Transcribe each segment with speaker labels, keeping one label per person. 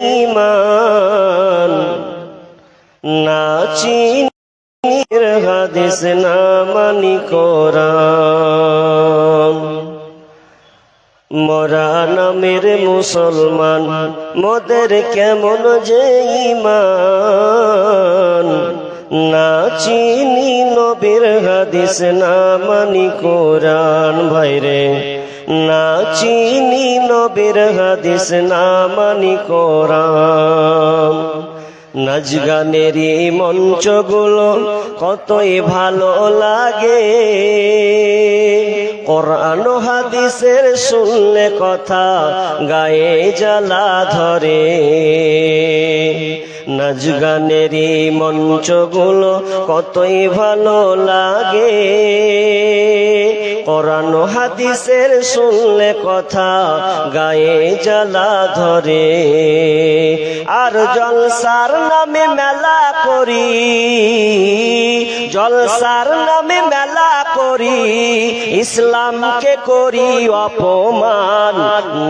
Speaker 1: ইমান। না চিনির হাদিস, না মানি কোরআন। মরা নামের মুসলমান, মোদের কেমন যে ইমান। না চিনি নবীর হাদিস, না মানি কোরআন। ভাইরে না চিনি নবীর হাদিস, না মানি কোরআন। নাচ গানেরই মঞ্চগুলো কতই ভালো লাগে। কোরআন হাদিসের শুনলে কথা গায়ে জ্বালা ধরে। নাচ গানেরই মঞ্চগুলো কতই ভালো লাগে। কোরআন হাদিসের শুনলে কথা গায়ে জ্বালা ধরে। আর জলসার নামে মেলা করি, জলসার নামে মেলা করি, ইসলামকে করি অপমান।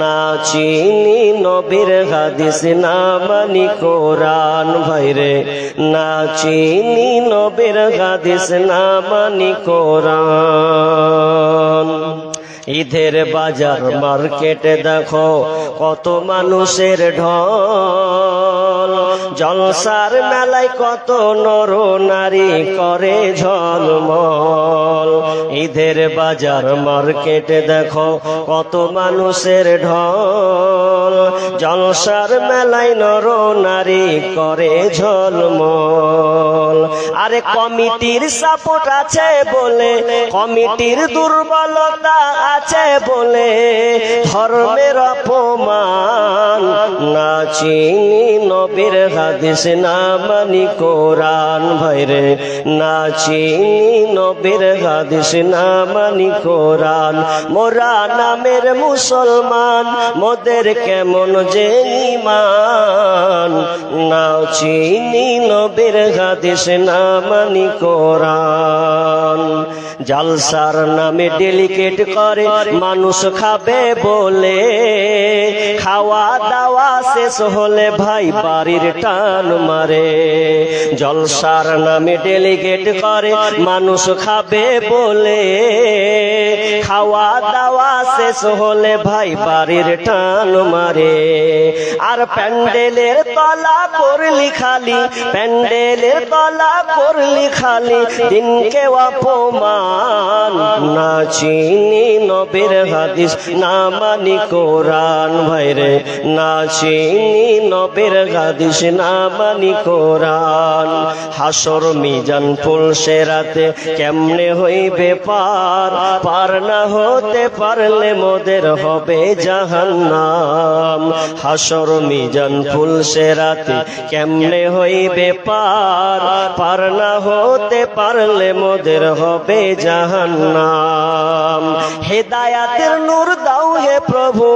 Speaker 1: না চিনি নবীর হাদিস, না মানি কোরআন ভাইরে। না চিনি নবীর হাদিস, না মানি কোরআন। ঈদের বাজার মার্কেটে দেখো, কত মানুষের ঢল। জলসার মেলায় কত নর নারী করে ঝলমল। ঈদের বাজার মার্কেটে দেখো, কত মানুষের ঢল। জলসার মেলায় নর নারী করে ঝলমল। আরে কমিটির সাপোর্ট আছে বলে, কমিটির দুর্বলতা আছে বলে, ধর্মের অপমান না চিনি নবীর হাদিস, না মানি কোরআন ভাইরে না চিনি নবীর হাদিস, না মানি কোরআন। মোরা নামের মুসলমান, মোদের কেমন যে ইমান? না চিনি নবীর হাদিস, না মানি কোরআন। জালসার নামে ডেলিকেট করে, মানুষ খাবে বলে। খাওয়া দাওয়া শেষ হলে ভাই বাড়ির টান মারে। জলসার নামে ডেলিগেট করে, মানুষ খাবে বলে। খাওয়া দাওয়া শেষ হলে ভাই বাড়ির টান মারে। আর প্যান্ডেলের তলা করলি খালি, প্যান্ডেলের তলা করলি খালি। দিনকে অপমান, না চিনি নবীর হাদিস, না মানি কোরআন ভাইরে। না চিনি নবীর হাদিস, না মানি কোরআন। হাসর মিজান পুলসে রাতে কেমনে হইবে পার? পার না হতে পারলে মোদের হবে জাহান্নাম। হাসর মিজান পুলসে রাতে কেমনে হইবে পার? পার না হতে পারলে মোদের হবে জাহান্নাম। হেদায়াতের নূর দাও হে প্রভু,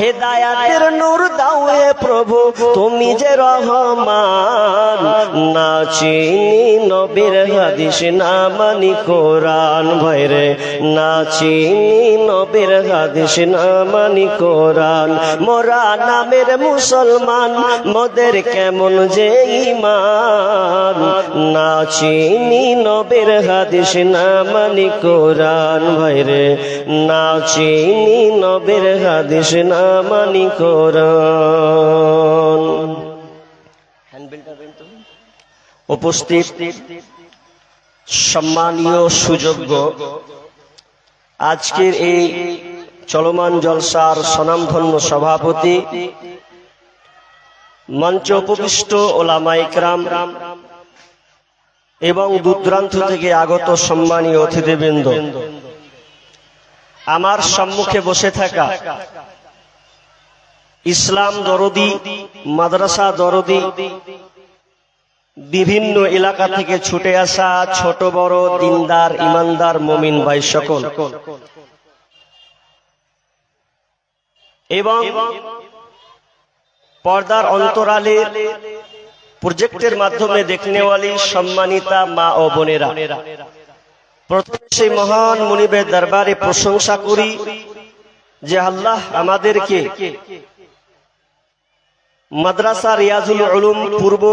Speaker 1: হেদায়াতের নূর দাও হে প্রভু, তুমি যে রহমান, না চিনি নবীর হাদিস, না মানি কোরআন ভাইরে না চিনি নবীর হাদিস, না মানি কোরআন। মোরা নামের মুসলমান, মোদের কেমন যে ইমান না চিনি নবীর হাদিস, না মানি কোরআন। ভাইরে না চিনি নবীর হাদিস, না মানি কোরআন। উপস্থিত সম্মানীয় সুযোগ্য। আজকের এই চলমান জলসার স্বনামধন্য সভাপতি, মঞ্চ উপবিষ্ট ওলামাইকরাম এবং দূরদূরান্ত থেকে আগত সম্মানীয় অতিথিবৃন্দ। আমার সম্মুখে বসে থাকা ইসলাম দরদি, মাদ্রাসা দরদি, বিভিন্ন এলাকা থেকে ছুটে আসা ছোট বড় দিনদার, ইমানদার, মমিন ভাই সকল এবং পর্দার অন্তরালে প্রজেক্টের মাধ্যমে দেখনেওয়ালি সম্মানিতা মা ও বোনেরা। প্রথমে সেই মহান মুনিবের দরবারে প্রশংসা করি যে আল্লাহ আমাদেরকে মাদ্রাসা রিয়াজুল উলুম পূর্ব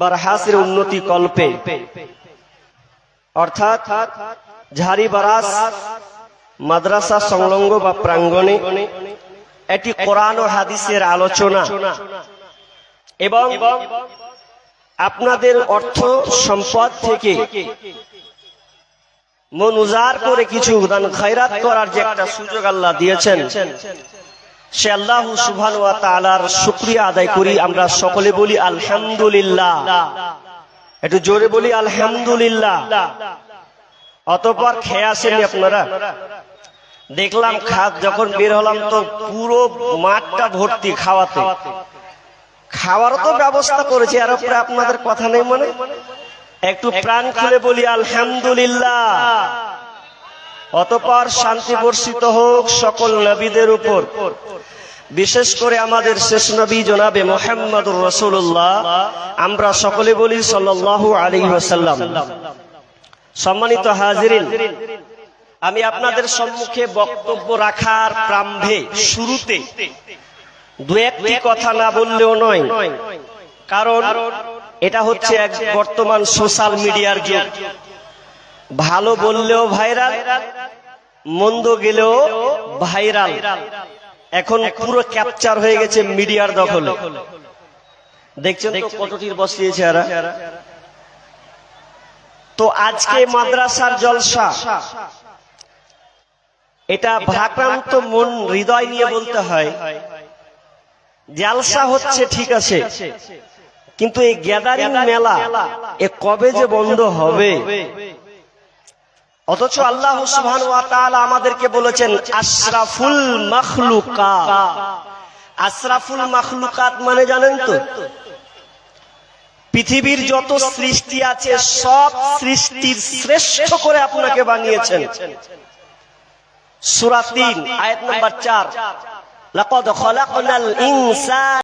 Speaker 1: বারহাসের উন্নতি কল্পে। অর্থাৎ ঝাড়ি বারাস মাদ্রাসা সংলগ্ন বা প্রাঙ্গণে এটি কোরআন ও হাদিসের আলোচনা। এবং আপনাদের অর্থ সম্পদ থেকে মন উজাড় করে কিছু দান খয়রাত করার যে একটা সুযোগ আল্লাহ দিয়েছেন, সে আল্লাহ সুবহান ওয়া তাআলার শুকরিয়া আদায় করি। আমরা সকলে বলি আলহামদুলিল্লাহ। একটু জোরে বলি আলহামদুলিল্লাহ। অতপর খেয়ে আসেনি আপনারা? দেখলাম খাত যখন বের হলাম তো পুরো মাঠটা ভর্তি খাওয়াতে। খাওয়ার তো ব্যবস্থা করেছি, আর উপরে আপনাদের কথা নেই মনে? একটু প্রাণ খুলে বলি, আলহামদুলিল্লাহ। অতপর শান্তি বর্ষিত হোক সকল নবীদের উপর। বিশেষ করে আমাদের শেষ নবী জনাবে মোহাম্মদুর রসুল্লাহ আমরা সকলে বলি সাল্লাল্লাহু আলাইহি ওয়াসাল্লাম। সম্মানিত হাজিরিন আমি আপনাদের সম্মুখে বক্তব্য রাখার প্রাম্ভে শুরুতে দু একটি কথা না বললেও নয়, কারণ এটা হচ্ছে এক বর্তমান সোশ্যাল মিডিয়ার যুগ। ভালো বললেও ভাইরাল, মন্দ গেলেও ভাইরাল। এখন পুরো ক্যাপচার হয়ে গেছে মিডিয়ার দখলে। দেখছেন কতটির বসিয়েছে এরা তো আজকে মাদ্রাসার জলসা এটা ভাক্রান্ত মন হৃদয় নিয়ে বলতে হয় জালসা হচ্ছে ঠিক আছে। কিন্তু এই গ্যাদারিং মেলা এ কবে যে বন্ধ হবে? অথচ আল্লাহ সুবহান ওয়া তাআলা আমাদেরকে বলেছেন আশরাফুল মাখলুকাত আশরাফুল মাখলুকাত মানে জানেন তো পৃথিবীর যত সৃষ্টি আছে সব সৃষ্টির শ্রেষ্ঠ করে আপনাকে বানিয়েছেন। Surah 3 ayat nombor 4 Laqad khalaqnal insa